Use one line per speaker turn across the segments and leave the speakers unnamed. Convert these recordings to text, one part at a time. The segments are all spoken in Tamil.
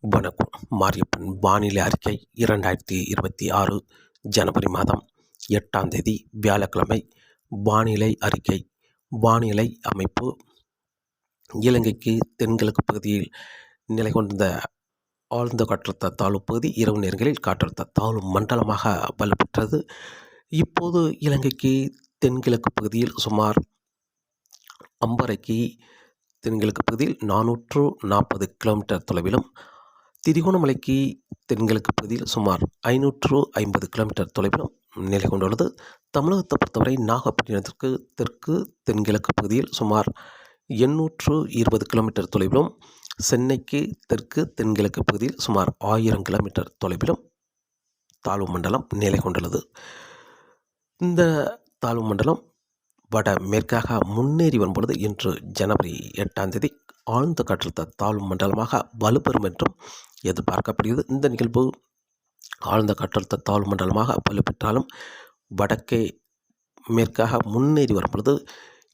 வணக்கம். மாரியப்பன் வானிலை அறிக்கை இரண்டாயிரத்தி இருபத்தி ஆறு ஜனவரி மாதம் எட்டாம் தேதி வியாழக்கிழமை. வானிலை அறிக்கை. வானிலை அமைப்பு. இலங்கைக்கு தென்கிழக்கு பகுதியில் நிலை கொண்டிருந்த ஆழ்ந்த காற்றழுத்த தாழ்வு பகுதி இரவு நேரங்களில் காற்றழுத்த தாழ்வு மண்டலமாக வலுப்பெற்றது. இப்போது இலங்கைக்கு தென்கிழக்கு பகுதியில் சுமார் அம்பரைக்கு தென்கிழக்கு பகுதியில் நானூற்று நாற்பது கிலோமீட்டர் தொலைவிலும் திரிகோணமலைக்கு தென்கிழக்கு பகுதியில் சுமார் ஐநூற்று ஐம்பது கிலோமீட்டர் தொலைவிலும் நிலை கொண்டுள்ளது. தமிழகத்தை பொறுத்தவரை நாகப்பட்டினத்திற்கு தெற்கு தென்கிழக்கு பகுதியில் சுமார் எண்ணூற்று இருபது கிலோமீட்டர் தொலைவிலும் சென்னைக்கு தெற்கு தென்கிழக்கு பகுதியில் சுமார் ஆயிரம் கிலோமீட்டர் தொலைவிலும் தாழ்வு மண்டலம் நிலை கொண்டுள்ளது. இந்த தாழ்வு மண்டலம் வட மேற்காக முன்னேறி வரும்பொழுது இன்று ஜனவரி எட்டாம் தேதி ஆழ்ந்த காற்றழுத்த தாழ்வு மண்டலமாக வலுப்பெறும் என்றும் எதிர்பார்க்கப்படுகிறது. இந்த நிகழ்வு ஆழ்ந்த காற்றழுத்த தாழ்வு மண்டலமாக வலுப்பெற்றாலும் வடக்கே மேற்காக முன்னேறி வரும்பொழுது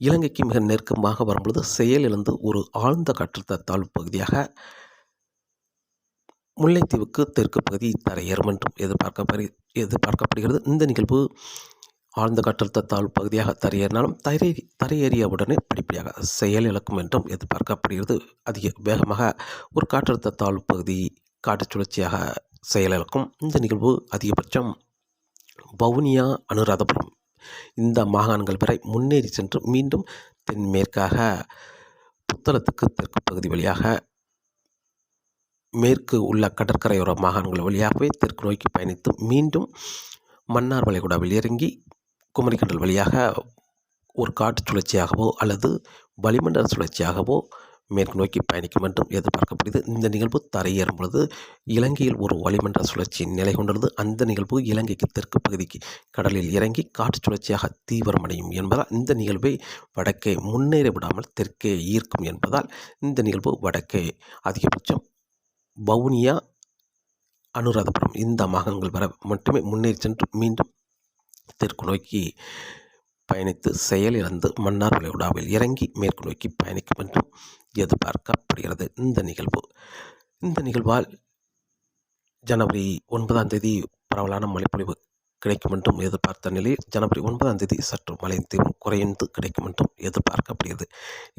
இலங்கைக்கு மிக நெருக்கமாக வரும்பொழுது செயலிழந்து ஒரு ஆழ்ந்த காற்றழுத்த தாழ்வு பகுதியாக முல்லைத்தீவுக்கு தெற்கு பகுதி தரையேறும் என்றும் எதிர்பார்க்கப்படு எதிர்பார்க்கப்படுகிறது. இந்த நிகழ்வு ஆழ்ந்த காற்றழுத்த தாழ்வு பகுதியாக தரையேறினாலும் தரை தரையேறிய உடனே படிப்படியாக செயல் இழக்கும் என்றும் எதிர்பார்க்கப்படுகிறது. அதிக வேகமாக ஒரு காற்றழுத்த தாழ்வு பகுதி காற்று சுழற்சியாக செயலிழக்கும் இந்த நிகழ்வு அதிகபட்சம் வவுனியா அனுராதபுரம் இந்த மாகாணங்கள் வரை முன்னேறி சென்று மீண்டும் தென்மேற்காக புத்தளத்துக்கு தெற்கு பகுதி வழியாக மேற்கு உள்ள கடற்கரையோர மாகாணங்கள் வழியாகவே தெற்கு நோக்கி பயணித்து மீண்டும் மன்னார் வளைகுடாவில் இறங்கி குமரிக்கடல் வழியாக ஒரு காற்று சுழற்சியாகவோ அல்லது வளிமண்டல சுழற்சியாகவோ மேற்கு நோக்கி பயணிக்கும் என்றும் எதிர்பார்க்கப்படுகிறது. இந்த நிகழ்வு தரையேறும் பொழுது இலங்கையில் ஒரு வளிமண்டல சுழற்சி நிலை கொண்டுள்ளது. அந்த நிகழ்வு இலங்கைக்கு தெற்கு பகுதிக்கு கடலில் இறங்கி காற்று சுழற்சியாக தீவிரமடையும் என்பதால் இந்த நிகழ்வை வடக்கே முன்னேற விடாமல் தெற்கே ஈர்க்கும் என்பதால் இந்த நிகழ்வு வடக்கே அதிகபட்சம் வவுனியா அனுராதபுரம் இந்த மாகாணங்கள் வர மட்டுமே முன்னேறி சென்று மீண்டும் தெற்கு நோக்கி பயணித்து செயலிழந்து மன்னார் விளைகுடாவில் இறங்கி மேற்கு நோக்கி பயணிக்கும் என்றும் எதிர்பார்க்கப்படுகிறது இந்த நிகழ்வு. இந்த நிகழ்வால் ஜனவரி ஒன்பதாம் தேதி பரவலான மழைப்பொழிவு. கிடைக்கும் என்றும் எதிர்பார்த்த நிலையில் ஜனவரி ஒன்பதாம் தேதி சற்று மழை தீவிரம் குறைந்து கிடைக்கும் என்றும் எதிர்பார்க்கப்படுகிறது.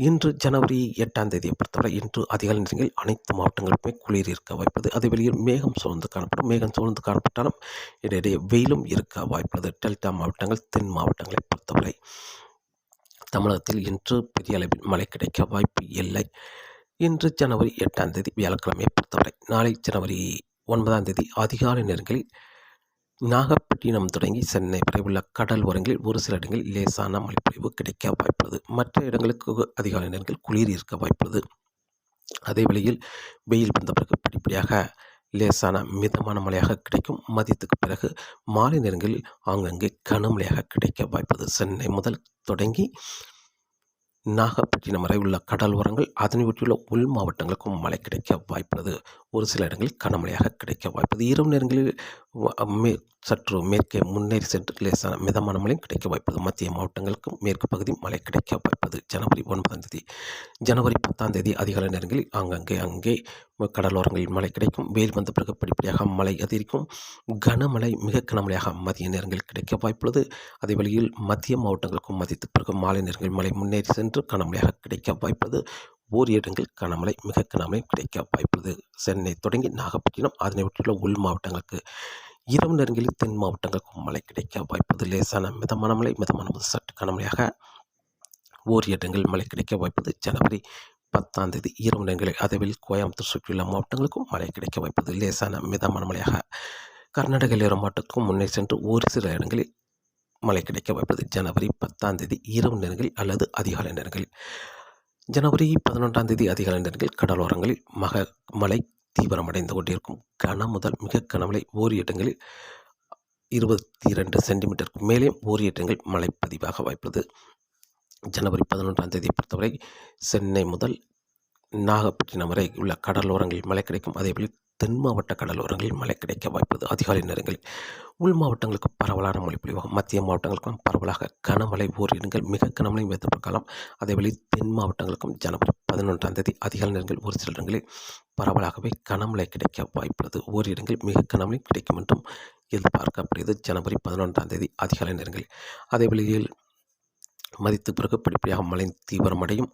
இன்று ஜனவரி எட்டாம் தேதியை பொறுத்தவரை இன்று அதிகாலை நேரங்களில் அனைத்து மாவட்டங்களுக்குமே குளிர் இருக்க வாய்ப்பது அதே வெளியில் மேகம் சூழ்ந்து காணப்படும். மேகம் சூழ்ந்து காணப்பட்டாலும் இடையிடையே வெயிலும் இருக்க வாய்ப்புள்ளது. டெல்டா மாவட்டங்கள் தென் மாவட்டங்களை பொறுத்தவரை தமிழகத்தில் இன்று பெரிய அளவில் மழை கிடைக்க வாய்ப்பு இல்லை. இன்று ஜனவரி எட்டாம் தேதி வியாழக்கிழமையை பொறுத்தவரை நாளை ஜனவரி ஒன்பதாம் தேதி அதிகாலை நேரங்களில் நாகப்பட்டினம் தொடங்கி சென்னை வரை உள்ள கடல் ஓரங்களில் ஒரு சில இடங்களில் லேசான மழைப்பொழிவு கிடைக்க வாய்ப்புள்ளது. மற்ற இடங்களுக்கு அதிகாலை நேரங்களில் குளிர் இருக்க வாய்ப்புள்ளது. அதே வழியில் வெயில் வந்த பிறகு படிப்படியாக லேசான மிதமான மழையாக கிடைக்கும் மதியத்துக்கு பிறகு மாலை நேரங்களில் ஆங்கங்கே கனமழையாக கிடைக்க வாய்ப்பது சென்னை முதல் தொடங்கி நாகப்பட்டினம் வரை உள்ள கடல் ஓரங்கள் அதனை ஒட்டியுள்ள உள் மாவட்டங்களுக்கும் மழை கிடைக்க வாய்ப்புள்ளது. ஒரு சில இடங்களில் கனமழையாக கிடைக்க வாய்ப்புள்ளது. இரவு நேரங்களில் மே சற்று மேற்கே முன்னேறி சென்று லேசான மிதமான மழையும் கிடைக்க வாய்ப்பது மத்திய மாவட்டங்களுக்கும் மேற்கு பகுதி மழை கிடைக்க வாய்ப்பது ஜனவரி ஒன்பதாம் தேதி ஜனவரி பத்தாம் தேதி அதிகாலை நேரங்களில் அங்கங்கே அங்கே கடலோரங்களில் மழை கிடைக்கும். வெயில் வந்த பிறகு படிப்படியாக மழை அதிகரிக்கும். கனமழை மிக கனமழையாக மதிய நேரங்களில் கிடைக்க வாய்ப்புள்ளது. அதே வழியில் மத்திய மாவட்டங்களுக்கும் மதித்து பிறகு மாலை நேரங்களில் மழை முன்னேறி சென்று கனமழையாக கிடைக்க வாய்ப்பது ஓர் இடங்கள் கனமழை மிக கனமழை கிடைக்க வாய்ப்புள்ளது. சென்னை தொடங்கி நாகப்பட்டினம் அதனை ஒட்டியுள்ள உள் மாவட்டங்களுக்கு இரவு நேரங்களில் தென் மாவட்டங்களுக்கும் மழை கிடைக்க வாய்ப்பது லேசான மிதமான மழை மிதமான சற்று கனமழையாக ஓர் இடங்கள் மழை கிடைக்க வாய்ப்பது ஜனவரி பத்தாம் தேதி இரவு நேரங்களில் அதேவில் கோயம்புத்தூர் சுற்றியுள்ள மாவட்டங்களுக்கும் மழை கிடைக்க வாய்ப்பது லேசான மிதமான மழையாக கர்நாடக எல்லையோர மாவட்டத்துக்கும் முன்னே சென்று ஒரு சில இடங்களில் மழை கிடைக்க வாய்ப்பது. ஜனவரி பத்தாம் தேதி இரவு நேரங்களில் அல்லது அதிகாலை நேரங்களில். ஜனவரி பதினொன்றாம் தேதி அதிகாலை நேரங்களில் கடலோரங்களில் மக மழை தீவிரமடைந்து கொண்டிருக்கும். கன முதல் மிக கனமழை ஓரி இடங்களில் இருபத்தி இரண்டு சென்டிமீட்டருக்கு மேலே ஓர் இடங்கள் மழை பதிவாக வாய்ப்பது. ஜனவரி பதினொன்றாம் தேதியை பொறுத்தவரை சென்னை முதல் நாகப்பட்டினம் வரை உள்ள கடலோரங்களில் மழை கிடைக்கும். அதேபோல் தென் மாவட்ட கடலோரங்களில் மழை கிடைக்க வாய்ப்பது அதிகாலை நேரங்களில் உள் மாவட்டங்களுக்கு பரவலான மழை பொழிவாகும். மத்திய மாவட்டங்களுக்கும் பரவலாக கனமழை ஓரிடங்கள் மிக கனமழை எதிர்பார்க்கலாம் அதேவேளை தென் மாவட்டங்களுக்கும் ஜனவரி பதினொன்றாம் தேதி அதிகாலை நேரங்களில் ஒரு சில இடங்களில் பரவலாகவே கனமழை கிடைக்க வாய்ப்புள்ளது. ஓரிடங்கள் மிக கனமழை கிடைக்கும் என்றும் எதிர்பார்க்கப்படுகிறது. ஜனவரி பதினொன்றாம் தேதி அதிகாலை நேரங்களில். அதேவேளையில் மதித்து பிறகு படிப்படியாக மழை தீவிரமடையும்.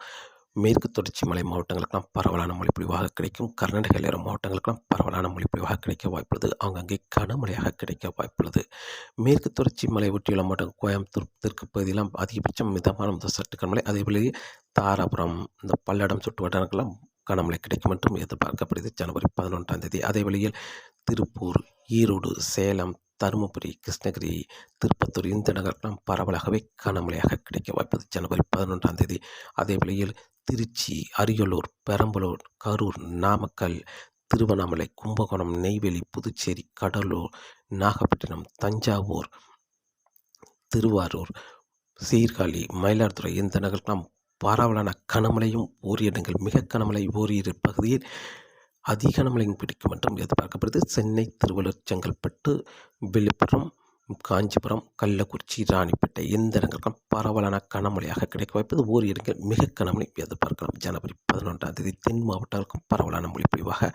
மேற்கு தொடர்ச்சி மலை மாவட்டங்களுக்கெல்லாம் பரவலான மொழிப்பொழிவாக கிடைக்கும். கர்நாடக எல்லையோர மாவட்டங்களுக்கெல்லாம் பரவலான மொழிப்பொழிவாக கிடைக்க வாய்ப்புள்ளது. அங்கங்கே கனமழையாக கிடைக்க வாய்ப்புள்ளது. மேற்கு தொடர்ச்சி மலை ஒட்டியுள்ள மாவட்டம் கோயம்புத்தூர் தெற்கு பகுதியெல்லாம் அதிகபட்சம் மிதமான முதல் சற்று கனமழை அதேபோலவே தாராபுரம் இந்த பல்லடம் சுற்று வட்டாரங்கள்லாம் கனமழை கிடைக்கும் என்றும் எதிர்பார்க்கப்படுது ஜனவரி பதினொன்றாம் தேதி. அதே வழியில் திருப்பூர் ஈரோடு சேலம் தருமபுரி கிருஷ்ணகிரி திருப்பத்தூர் இந்த நகரெல்லாம் பரவலாகவே கனமழையாக கிடைக்க வாய்ப்பது. ஜனவரி பதினொன்றாம் தேதி அதே வேளையில் திருச்சி அரியலூர் பெரம்பலூர் கரூர் நாமக்கல் திருவண்ணாமலை கும்பகோணம் நெய்வேலி புதுச்சேரி கடலூர் நாகப்பட்டினம் தஞ்சாவூர் திருவாரூர் சீர்காழி மயிலாடுதுறை இந்த நகரெல்லாம் பரவலான கனமழையும் ஓரிடங்கள் மிக கனமழை ஓரிரு பகுதியில் அதிக கனமழையும் பிடிக்கும் என்றும் எதிர்பார்க்கப்படுது. சென்னை திருவள்ளூர் செங்கல்பட்டு விழுப்புரம் காஞ்சிபுரம் கள்ளக்குறிச்சி ராணிப்பேட்டை இந்த இடங்களுக்கும் பரவலான கனமழையாக கிடைக்க வாய்ப்பது. ஓர் இடங்கள் மிக கனமழை எதிர்பார்க்கலாம் ஜனவரி பதினொன்றாம் தேதி தென் மாவட்டங்களுக்கும் பரவலான மொழி பொழிவாக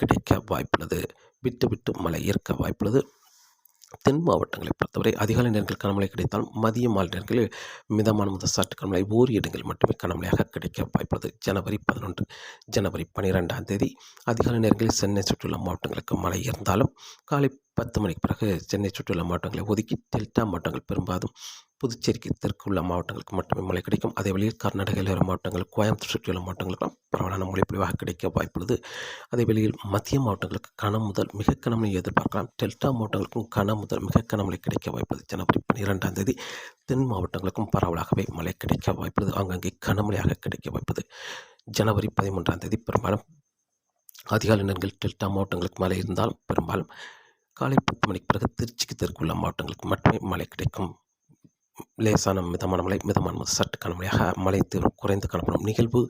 கிடைக்க வாய்ப்புள்ளது. விட்டு விட்டு மழை இருக்க வாய்ப்புள்ளது. தென் மாவட்டங்களை பொறுத்தவரை அதிகாலை நேரங்களில் கனமழை கிடைத்தால் மதிய மாலை நேரங்களில் மிதமான முதல் சாட்டு கனமழை. ஓர் இடங்கள் மட்டுமே கனமழையாக கிடைக்க வாய்ப்புள்ளது. ஜனவரி பதினொன்று ஜனவரி பன்னிரெண்டாம் தேதி அதிகாலை நேரங்களில் சென்னை சுற்றுலா மாவட்டங்களுக்கு மழை இருந்தாலும் காலை பத்து மணிக்கு பிறகு சென்னை சுற்றியுள்ள மாவட்டங்களை ஒதுக்கி டெல்டா மாவட்டங்கள் பெரும்பாலும் புதுச்சேரிக்கு தெற்கு உள்ள மாவட்டங்களுக்கு மட்டுமே மழை கிடைக்கும். அதே வழியில் கர்நாடக எல்லையோர மாவட்டங்கள் கோயம்புத்தூர் சுற்றியுள்ள மாவட்டங்களுக்கும் பரவலான மழை கிடைக்க வாய்ப்புள்ளது அதே வழியில் மத்திய மாவட்டங்களுக்கு கனம் முதல் மிக கனமழை எதிர்பார்க்கலாம். டெல்டா மாவட்டங்களுக்கும் கன முதல் மிக கனமழை கிடைக்க வாய்ப்புள்ளது ஜனவரி பன்னிரெண்டாம் தேதி தென் மாவட்டங்களுக்கும் பரவலாகவே மழை கிடைக்க வாய்ப்புள்ளது அங்கங்கே கனமழையாக கிடைக்க வாய்ப்புது ஜனவரி பதிமூன்றாம் தேதி பெரும்பாலும் அதிகாலை நேரங்கள் டெல்டா மாவட்டங்களுக்கு மழை இருந்தாலும் பெரும்பாலும் காலை பத்து மணிக்கு பிறகு திருச்சிக்கு தெற்குள்ள மாவட்டங்களுக்கு மட்டுமே மழை கிடைக்கும். லேசான மிதமான மழை மிதமான சற்று கனமழையாக மழை தீவிரம் குறைந்து காணப்படும் நிகழ்வு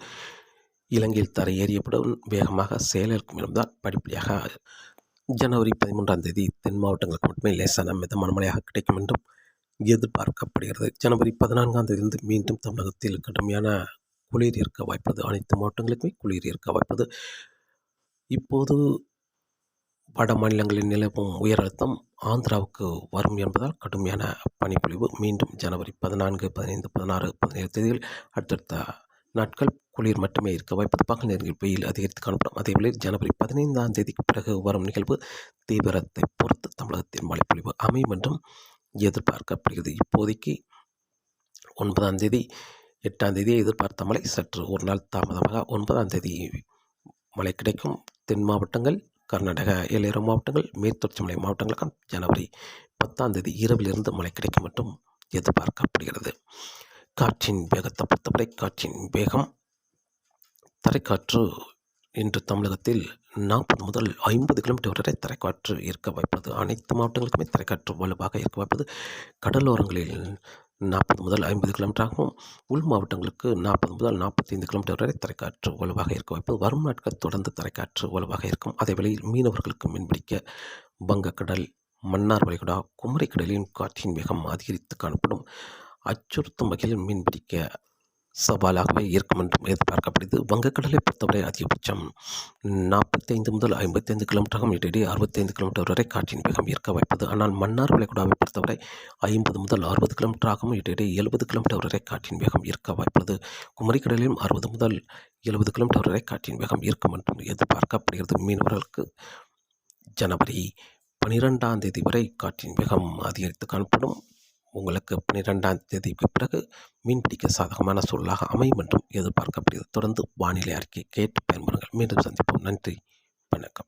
இலங்கையில் தரை ஏறியப்படும் வேகமாக செயலிருக்கும் இருந்தால் படிப்படியாக ஜனவரி பதிமூன்றாம் தேதி தென் மாவட்டங்களுக்கு மட்டுமே லேசான மிதமான மழையாக கிடைக்கும் என்றும் எதிர்பார்க்கப்படுகிறது. ஜனவரி பதினான்காம் தேதியிலிருந்து மீண்டும் தமிழகத்தில் கடுமையான குளிர் இருக்க வாய்ப்பது அனைத்து மாவட்டங்களுக்குமே குளிர் இருக்க வாய்ப்பது இப்போது வட மாநிலங்களில் நிலவும் உயர் அழுத்தம் ஆந்திராவுக்கு வரும் என்பதால் கடுமையான பனிப்பொழிவு. மீண்டும் ஜனவரி பதினான்கு பதினைந்து பதினாறு பதினேழு தேதிகள் அடுத்தடுத்த நாட்கள் குளிர் மட்டுமே இருக்க வாய்ப்பது பகல் நேரங்களில் வெயில் அதிகரித்து காணப்படும். அதேபோல ஜனவரி பதினைந்தாம் தேதிக்கு பிறகு வரும் நிகழ்வு தீவிரத்தை பொறுத்து தமிழகத்தின் மழைப்பொழிவு அமையும் என்றும் எதிர்பார்க்கப்படுகிறது. இப்போதைக்கு ஒன்பதாம் தேதி எட்டாம் தேதியை எதிர்பார்த்த மழை சற்று ஒரு நாள் தாமதமாக ஒன்பதாம் தேதி மழை கிடைக்கும். தென் மாவட்டங்கள் கர்நாடக எல்லையோர மாவட்டங்கள் மேற்தொடர்ச்சி மலை மாவட்டங்களுக்கும் ஜனவரி பத்தாம் தேதி இரவிலிருந்து மழை கிடைக்கும் மட்டும் எதிர்பார்க்கப்படுகிறது. காற்றின் வேகத்தை பொறுத்தவரை காற்றின் வேகம் தரைக்காற்று இன்று தமிழகத்தில் நாற்பது முதல் ஐம்பது கிலோமீட்டர் வரை தரைக்காற்று இருக்க வாய்ப்பது அனைத்து மாவட்டங்களுக்குமே தரைக்காற்று வலுவாக இருக்க வாய்ப்பது கடலோரங்களில் நாற்பது முதல் ஐம்பது கிலோமீட்டராகவும் உள் மாவட்டங்களுக்கு நாற்பது முதல் நாற்பத்தைந்து கிலோமீட்டர் வரை தரைக்காற்று வலுவாக இருக்க வாய்ப்பு வரும் நாட்கள் தொடர்ந்து தரைக்காற்று வலுவாக இருக்கும். அதே வேளையில் மீனவர்களுக்கு மீன்பிடிக்க வங்கக்கடல் மன்னார் வளைகுடா குமரிக்கடலின் காற்றின் வேகம் அதிகரித்து காணப்படும். அச்சுறுத்தும் வகையில் மீன்பிடிக்க சவாலாகவே இருக்கும் என்றும் எதிர்பார்க்கப்படுது வங்கக்கடலை பொறுத்தவரை அதிகபட்சம் நாற்பத்தைந்து முதல் ஐம்பத்தைந்து கிலோமீட்டராகும் இடையே அறுபத்தைந்து கிலோமீட்டர் வரை காற்றின் வேகம் இருக்க வைப்பது. ஆனால் மன்னார் வளைகுடாவை பொறுத்தவரை ஐம்பது முதல் அறுபது கிலோமீட்டராகவும் இடையே எழுபது கிலோமீட்டர் வரை காற்றின் வேகம் இருக்க வாய்ப்பது குமரிக்கடலிலும் அறுபது முதல் எழுபது கிலோமீட்டர் வரை காற்றின் வேகம் இருக்கும் என்றும் எதிர்பார்க்கப்படுகிறது. மீனவர்களுக்கு ஜனவரி பனிரெண்டாம் தேதி வரை காற்றின் வேகம் அதிகரித்து காணப்படும். உங்களுக்கு பன்னிரெண்டாம் தேதிக்கு பிறகு மீன்பிடிக்க சாதகமான சூழலாக அமையும் என்றும் எதிர்பார்க்கப்படுகிறது. தொடர்ந்து வானிலை அறிக்கை கேட்டு பயன்பெறுங்கள் மீண்டும் சந்திப்போம். நன்றி. வணக்கம்.